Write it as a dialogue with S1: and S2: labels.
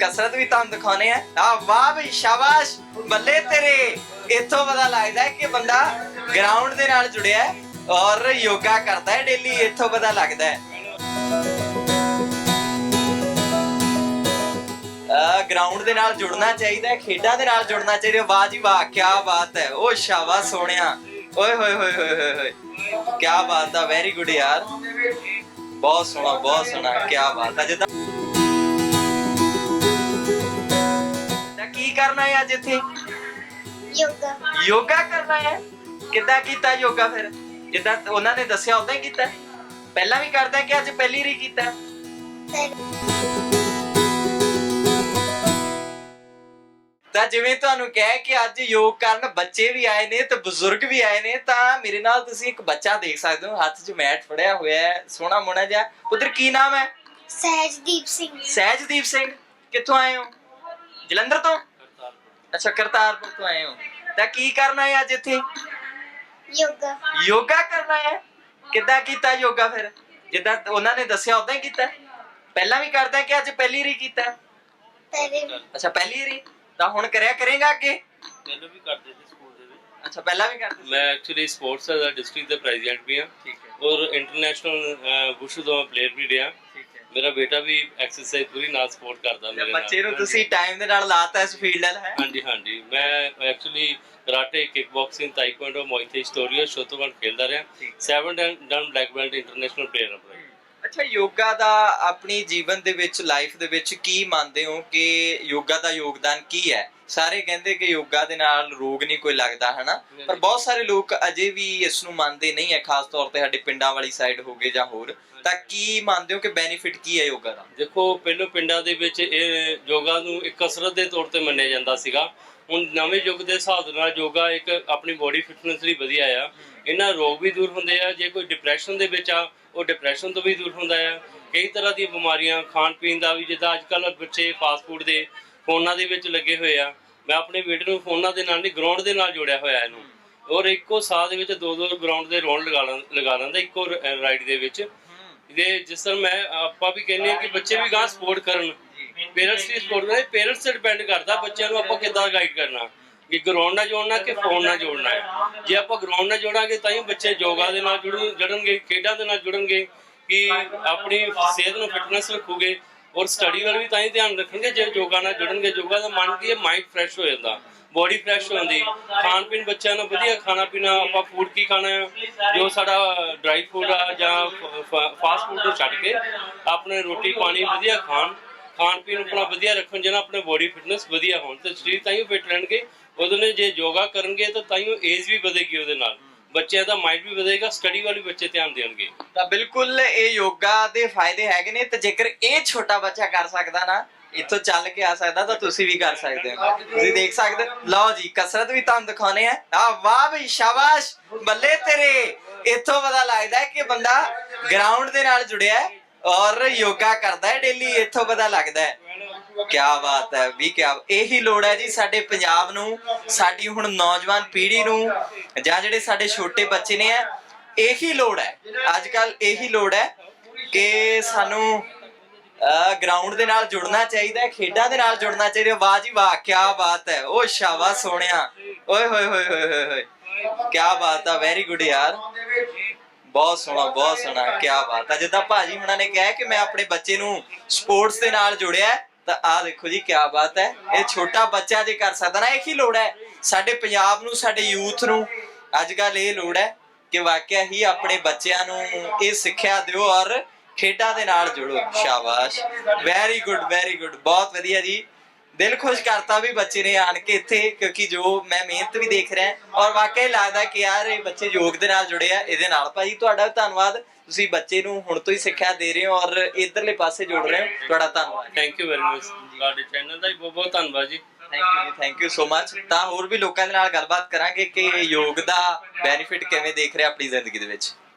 S1: ਕਸਰਤ ਵੀ ਤੁਹਾਨੂੰ ਦਿਖਾਉਣੇ ਆ। ਆ ਵਾਹ ਬਈ, ਸ਼ਾਬਾਸ਼। ਬੱਲੇ ਤੇਰੇ। ਇੱਥੋਂ ਪਤਾ ਲੱਗਦਾ ਹੈ ਕਿ ਬੰਦਾ ਗਰਾਊਂਡ ਦੇ ਨਾਲ ਜੁੜਿਆ ਹੈ ਔਰ ਯੋਗਾ ਕਰਦਾ ਹੈ ਡੇਲੀ ਇੱਥੋਂ ਪਤਾ ਲੱਗਦਾ ਹੈ। ਗਰਾਊਂਡ ਦੇ ਨਾਲ ਜੁੜਨਾ ਚਾਹੀਦਾ ਹੈ, ਖੇਡਾਂ ਦੇ ਨਾਲ ਜੁੜਨਾ ਚਾਹੀਦਾ ਵਾਹ ਜੀ ਵਾਹ ਕੀ ਬਾਤ ਹੈ। ਉਹ ਸ਼ਾਬਾਸ਼ ਸੋਹਣਿਆ। ਓਏ, ਹੋਏ ਹੋਏ ਹੋਏ ਹੋਏ ਹੋਏ। ਕੀ ਬਾਤ ਆ ਵੈਰੀ ਗੁੱਡ ਯਾਰ। ਬਹੁਤ ਸੋਹਣਾ ਬਹੁਤ ਸੋਹਣਾ। ਕੀ ਬਾਤ ਆ। ਜਿੱਦਾਂ ਕਰਨਾ ਹੈ ਅੱਜ ਇੱਥੇ?
S2: yoga
S1: ਯੋਗਾ ਕਰਨਾ ਹੈ? ਕਿੱਦਾਂ ਕੀਤਾ ਯੋਗਾ ਫਿਰ? ਜਿੱਦਾਂ ਉਹਨਾਂ ਨੇ ਦੱਸਿਆ ਉਦਾਂ ਹੀ ਕੀਤਾ? ਪਹਿਲਾਂ ਵੀ ਕਰਦਾ ਕਿ ਅੱਜ ਪਹਿਲੀ ਰੀ ਕੀਤਾ? ਤਾਂ ਜਿਵੇਂ ਤੁਹਾਨੂੰ ਕਿਹਾ ਕਿ ਅੱਜ ਯੋਗ ਕਰਨ ਬੱਚੇ ਵੀ ਆਏ ਨੇ ਤੇ ਬਜ਼ੁਰਗ ਵੀ ਆਏ ਨੇ ਤਾਂ ਮੇਰੇ ਨਾਲ ਤੁਸੀਂ ਇੱਕ ਬੱਚਾ ਦੇਖ ਸਕਦੇ ਹੋ। ਹੱਥ 'ਚ ਮੈਟ ਫੜਿਆ ਹੋਇਆ ਹੈ ਸੋਹਣਾ ਮੋਣਾ ਜਿਹਾ। ਉਧਰ ਕੀ ਨਾਮ ਹੈ?
S2: ਸਹਿਜਦੀਪ ਸਿੰਘ।
S1: ਸਹਿਜਦੀਪ ਸਿੰਘ। ਕਿੱਥੋਂ ਆਏ ਹੋ? ਜਲੰਧਰ ਤੋਂ? ਅੱਛਾ ਕਰਤਾਰਪੁਰ ਤੋਂ ਆਏ ਹੋ। ਤਾਂ ਕੀ ਕਰਨਾ ਹੈ ਅੱਜ ਇੱਥੇ?
S2: yoga
S1: ਯੋਗਾ ਕਰਨਾ ਹੈ? ਕਿੱਦਾਂ ਕੀਤਾ ਯੋਗਾ ਫਿਰ? ਜਿੱਦਾਂ ਉਹਨਾਂ ਨੇ ਦੱਸਿਆ ਉਦਾਂ ਹੀ ਕੀਤਾ? ਪਹਿਲਾਂ ਵੀ ਕਰਦਾ ਕਿ ਅੱਜ ਪਹਿਲੀ ਰੀ ਕੀਤਾ?
S2: ਪਹਿਲੇ
S1: ਅੱਛਾ ਪਹਿਲੀ ਰੀ ਤਾਂ ਹੁਣ ਕਰਿਆ ਕਰੇਗਾ ਅੱਗੇ?
S3: ਪਹਿਲਾਂ ਵੀ ਕਰਦੇ ਸੀ ਸਕੂਲ ਦੇ ਵਿੱਚ।
S1: ਅੱਛਾ ਪਹਿਲਾਂ ਵੀ ਕਰਦੇ
S3: ਮੈਂ ਐਕਚੁਅਲੀ ਸਪੋਰਟਸ ਦਾ ਡਿਸਟ੍ਰਿਕਟ ਦਾ ਪ੍ਰੈਜ਼ੀਡੈਂਟ ਵੀ ਹਾਂ।
S1: ਠੀਕ ਹੈ।
S3: ਔਰ ਇੰਟਰਨੈਸ਼ਨਲ ਬੁਸ਼ੂ ਦਾ ਪਲੇਅਰ ਵੀ ਰਿਹਾ। ਮੇਰਾ ਬੇਟਾ ਵੀ ਐਕਸਰਸਾਈਜ਼ ਪੂਰੀ ਨਾਲ ਸਪੋਰਟ ਕਰਦਾ ਮੇਰੇ ਨਾਲ
S1: ਬੱਚੇ ਨੂੰ ਤੁਸੀਂ ਟਾਈਮ ਦੇ ਨਾਲ ਲਾਤਾ ਇਸ ਫੀਲਡ ਨਾਲ ਹੈ?
S3: ਹਾਂਜੀ ਹਾਂਜੀ। ਮੈਂ actually karate kickboxing taekwondo Muay Thai ਹਿਸਟੋਰੀਆ Shotokan ਖੇਡਦਾ ਰਿਹਾ।
S1: ਠੀਕ।
S3: 7 dan black belt international player ਹਾਂ
S1: ਅੱਛਾ ਯੋਗਾ ਦਾ ਆਪਣੀ ਜੀਵਨ ਦੇ ਵਿੱਚ ਲਾਈਫ ਦੇ ਵਿੱਚ ਕੀ ਮੰਨਦੇ ਹੋ ਕਿ ਯੋਗਾ ਦਾ ਯੋਗਦਾਨ ਕੀ ਹੈ? ਸਾਰੇ ਕਹਿੰਦੇ ਕਿ ਯੋਗਾ ਦੇ ਨਾਲ ਰੋਗ ਨਹੀਂ ਕੋਈ ਲੱਗਦਾ ਹਨਾ? ਪਰ ਬਹੁਤ ਸਾਰੇ ਲੋਕ ਅਜੇ ਵੀ ਇਸ ਨੂੰ ਮੰਨਦੇ ਨਹੀਂ ਹੈ ਖਾਸ ਤੌਰ ਤੇ ਸਾਡੇ ਪਿੰਡਾਂ ਵਾਲੀ ਸਾਈਡ ਹੋਗੇ ਜਾਂ ਹੋਰ। ਤਾਂ ਕੀ ਮੰਨਦੇ ਹੋ ਕਿ ਬੈਨੀਫਿਟ ਕੀ ਹੈ ਯੋਗਾ ਦਾ?
S3: ਦੇਖੋ ਪਹਿਲੋਂ ਪਿੰਡਾਂ ਦੇ ਵਿੱਚ ਇਹ ਯੋਗਾ ਨੂੰ ਇੱਕ ਕਸਰਤ ਦੇ ਤੌਰ ਤੇ ਮੰਨਿਆ ਜਾਂਦਾ ਸੀਗਾ। ਹੁਣ ਨਵੇਂ ਯੁੱਗ ਦੇ ਹਿਸਾਬ ਦੇ ਨਾਲ ਯੋਗਾ ਇੱਕ ਆਪਣੀ ਬੋਡੀ ਫਿਟਨੈਸ ਲਈ ਵਧੀਆ ਆ। ਇਹਨਾਂ ਰੋਗ ਵੀ ਦੂਰ ਹੁੰਦੇ ਆ ਜੇ ਕੋਈ ਡਿਪਰੈਸ਼ਨ ਦੇ ਵਿੱਚ ਆ ਉਹ ਡਿਪਰੈਸ਼ਨ ਤੋਂ ਵੀ ਦੂਰ ਹੁੰਦਾ ਆ। ਕਈ ਤਰ੍ਹਾਂ ਦੀਆਂ ਬਿਮਾਰੀਆਂ ਖਾਣ ਪੀਣ ਦਾ ਵੀ ਜਿੱਦਾਂ ਅੱਜ ਕੱਲ੍ਹ ਬੱਚੇ ਫਾਸਟ ਫੂਡ ਦੇ ਫੋਨਾਂ ਦੇ ਵਿੱਚ ਲੱਗੇ ਹੋਏ ਆ। ਮੈਂ ਆਪਣੇ ਬੇਟੇ ਨੂੰ ਫੋਨਾਂ ਦੇ ਨਾਲ ਨਹੀਂ ਗਰਾਊਂਡ ਦੇ ਨਾਲ ਜੋੜਿਆ ਹੋਇਆ ਇਹਨੂੰ। ਔਰ ਇੱਕੋ ਸਾਹ ਦੇ ਵਿੱਚ ਦੋ ਦੋ ਗਰਾਊਂਡ ਦੇ ਰੌਂਡ ਲਗਾ ਲਗਾ ਲੈਂਦਾ ਇੱਕੋ ਰਾਈਡ ਦੇ ਵਿੱਚ। ਇਹਦੇ ਜਿਸ ਤਰ੍ਹਾਂ ਮੈਂ ਆਪਾਂ ਵੀ ਕਹਿੰਦੇ ਆ ਕਿ ਬੱਚੇ ਵੀ ਗਾਂ ਸਪੋਰਟ ਕਰਨ। ਪੇਰੈਂਟਸ ਵੀ ਸਪੋਰਟ ਕਰਨ ਪੇਰੈਂਟਸ ਤੇ ਡਿਪੈਂਡ ਕਰਦਾ ਬੱਚਿਆਂ ਨੂੰ ਆਪਾਂ ਕਿੱਦਾਂ ਗਾਈਡ ਕਰਨਾ। ਕਿ ਗਰਾਊਂਡ ਨਾਲ ਜੋੜਨਾ ਕਿ ਫੋਨ ਨਾਲ ਜੋੜਨਾ ਹੈ। ਜੇ ਆਪਾਂ ਗਰਾਊਂਡ ਨਾਲ ਜੋੜਾਂਗੇ ਤਾਂ ਹੀ ਬੱਚੇ ਯੋਗਾ ਦੇ ਨਾਲ ਜੁੜਨ ਜੁੜਨਗੇ, ਖੇਡਾਂ ਦੇ ਨਾਲ ਜੁੜਨਗੇ ਕਿ ਆਪਣੀ ਸਿਹਤ ਨੂੰ ਫਿਟਨੈਸ ਰੱਖੂਗੇ ਔਰ ਸਟੱਡੀ ਵੱਲ ਵੀ ਤਾਂ ਹੀ ਧਿਆਨ ਰੱਖਣਗੇ। ਜੇ ਯੋਗਾ ਨਾਲ ਜੁੜਨਗੇ, ਯੋਗਾ ਦਾ ਮਨ ਕੀ ਹੈ? ਮਾਈਂਡ ਫਰੈਸ਼ ਹੋ ਜਾਂਦਾ। ਬੋਡੀ ਫਰੈਸ਼ ਹੋ ਜਾਂਦੀ। ਖਾਣ ਪੀਣ ਬੱਚਿਆਂ ਨੂੰ ਵਧੀਆ ਖਾਣਾ ਪੀਣਾ, ਆਪਾਂ ਫੂਡ ਕੀ ਖਾਣਾ ਹੈ? ਜੋ ਸਾਡਾ ਡਰਾਈ ਫੂਡ ਆ ਜਾਂ ਫਾਸਟ ਫੂਡ ਨੂੰ ਛੱਡ ਕੇ ਆਪਣੇ ਰੋਟੀ ਪਾਣੀ ਵਧੀਆ ਖਾਣ ਖਾਣ ਪੀਣ ਆਪਣਾ ਵਧੀਆ ਰੱਖਣ ਜਿਹਨਾਂ ਆਪਣੇ ਬੋਡੀ ਫਿਟਨੈਸ ਵਧੀਆ ਹੋਣ। ਤੇ ਸਰੀਰ ਤਾਂ ਹੀ ਫਿਟ ਰਹਿਣਗੇ, ਉਹਦੇ ਨੇ ਜੇ ਯੋਗਾ ਕਰਨਗੇ ਤਾਂ ਤਾਂ ਹੀ ਏਜ ਵੀ ਵਧੇਗੀ ਉਹਦੇ ਨਾਲ। ਬੱਚਿਆਂ ਦਾ ਮਾਈਂਡ ਵੀ ਵਧੇਗਾ ਸਟੱਡੀ ਵੱਲ ਬੱਚੇ ਧਿਆਨ ਦੇਣਗੇ।
S1: ਤਾਂ ਬਿਲਕੁਲ ਇਹ ਯੋਗਾ ਦੇ ਫਾਇਦੇ ਹੈਗੇ ਨੇ, ਤੇ ਜੇਕਰ ਇਹ ਛੋਟਾ ਬੱਚਾ ਕਰ ਸਕਦਾ ਨਾ, ਇੱਥੋਂ ਚੱਲ ਕੇ ਆ ਸਕਦਾ ਤਾਂ ਤੁਸੀਂ ਵੀ ਕਰ ਸਕਦੇ ਹੋ। ਤੁਸੀਂ ਦੇਖ ਸਕਦੇ ਹੋ। ਲਓ ਜੀ, ਕਸਰਤ ਵੀ ਤੁਹਾਨੂੰ ਦਿਖਾਉਣੇ ਆ। ਆ ਵਾਹ ਬਈ, ਸ਼ਾਬਾਸ਼! ਬੱਲੇ ਤੇਰੇ! ਇੱਥੋਂ ਪਤਾ ਲੱਗਦਾ ਕਿ ਬੰਦਾ ਗਰਾਊਂਡ ਦੇ ਨਾਲ ਜੁੜਿਆ ਹੈ। ਔਰ ਯੋਗਾ ਕਰਦਾ ਹੈ ਡੇਲੀ ਇੱਥੋਂ ਪਤਾ ਲੱਗਦਾ ਹੈ। ਕੀ ਬਾਤ ਹੈ, ਵੀ ਕੀ ਇਹੀ ਲੋੜ ਹੈ ਜੀ ਸਾਡੇ ਪੰਜਾਬ ਨੂੰ, ਸਾਡੀ ਹੁਣ ਨੌਜਵਾਨ ਪੀੜ੍ਹੀ ਨੂੰ, ਜਾਂ ਜਿਹੜੇ ਸਾਡੇ ਛੋਟੇ ਬੱਚੇ ਨੇ ਆ ਇਹੀ ਲੋੜ ਹੈ। ਅੱਜ ਕੱਲ ਇਹੀ ਲੋੜ ਹੈ ਕਿ ਸਾਨੂੰ ਗਰਾਊਂਡ ਦੇ ਨਾਲ ਜੁੜਨਾ ਚਾਹੀਦਾ ਹੈ, ਖੇਡਾਂ ਦੇ ਨਾਲ ਜੁੜਨਾ ਚਾਹੀਦਾ ਵਾਹ ਜੀ ਵਾਹ ਕੀ ਬਾਤ ਹੈ। ਉਹ ਸ਼ਾਬਾਸ਼ ਸੋਹਣਿਆ। ਓਏ ਹੋਏ ਹੋਏ ਹੋਏ ਹੋਏ ਹੋਏ। ਕੀ ਬਾਤ ਆ ਵੈਰੀ ਗੁੱਡ ਯਾਰ। ਬਹੁਤ ਸੋਹਣਾ ਬਹੁਤ ਸੋਹਣਾ ਕੀ ਬਾਤ ਆ। ਜਿੱਦਾਂ ਭਾਜੀ ਹੁਣਾਂ ਨੇ ਕਿਹਾ ਕਿ ਮੈਂ ਆਪਣੇ ਬੱਚੇ ਨੂੰ ਸਪੋਰਟਸ ਦੇ ਨਾਲ ਜੁੜਿਆ, ਤਾਂ ਆਹ ਦੇਖੋ ਜੀ ਕੀ ਬਾਤ ਹੈ। ਇਹ ਛੋਟਾ ਬੱਚਾ ਜੇ ਕਰ ਸਕਦਾ ਨਾ, ਇਹ ਇਹੀ ਲੋੜ ਹੈ? ਸਾਡੇ ਪੰਜਾਬ ਨੂੰ, ਸਾਡੇ ਯੂਥ ਨੂੰ, ਅੱਜ ਕੱਲ ਇਹ ਲੋੜ ਹੈ ਕਿ ਵਾਕਿਆ ਹੀ ਆਪਣੇ ਬੱਚਿਆਂ ਨੂੰ ਇਹ ਸਿੱਖਿਆ ਦਿਓ ਔਰ ਖੇਡਾਂ ਦੇ ਨਾਲ ਜੁੜੋ। ਸ਼ਾਬਾਸ਼। ਵੈਰੀ ਗੁੱਡ ਵੈਰੀ ਗੁੱਡ ਬਹੁਤ ਵਧੀਆ ਜੀ। ਦਿਲ ਖੁਸ਼ ਕਰਤਾ ਵੀ ਬੱਚੇ ਨੇ ਆਣ ਕੇ ਇੱਥੇ ਕਿਉਂਕਿ ਜੋ ਮੈਂ ਮਿਹਨਤ ਵੀ ਦੇਖ ਰਿਹਾ ਔਰ ਵਾਕਿਆ ਹੀ ਲੱਗਦਾ ਕਿ ਯਾਰ ਇਹ ਬੱਚੇ ਯੋਗ ਦੇ ਨਾਲ ਜੁੜੇ ਆ ਇਹਦੇ ਨਾਲ ਭਾਜੀ ਤੁਹਾਡਾ ਧੰਨਵਾਦ। ਤੁਸੀਂ ਬੱਚੇ ਨੂੰ ਹੁਣ ਤੋਂ ਹੀ ਸਿੱਖਿਆ ਦੇ ਰਹੇ ਹੋ ਔਰ ਇਧਰਲੇ ਪਾਸੇ ਜੋੜ ਰਹੇ ਹੋ ਤੁਹਾਡਾ ਧੰਨਵਾਦ।
S3: ਥੈਂਕ ਯੂ ਵੈਰੀ ਮਚ ਤੁਹਾਡੇ ਚੈਨਲ ਦਾ ਵੀ ਬਹੁਤ ਬਹੁਤ ਧੰਨਵਾਦ ਜੀ।
S1: ਥੈਂਕ ਯੂ ਜੀ ਥੈਂਕ ਯੂ ਸੋ ਮਚ ਤਾਂ ਹੋਰ ਵੀ ਲੋਕਾਂ ਦੇ ਨਾਲ ਗੱਲਬਾਤ ਕਰਾਂਗੇ ਕਿ ਯੋਗ ਦਾ ਬੈਨੀਫਿਟ ਕਿਵੇਂ ਦੇਖ ਰਹੇ ਆਪਣੀ ਜ਼ਿੰਦਗੀ ਦੇ ਵਿੱਚ।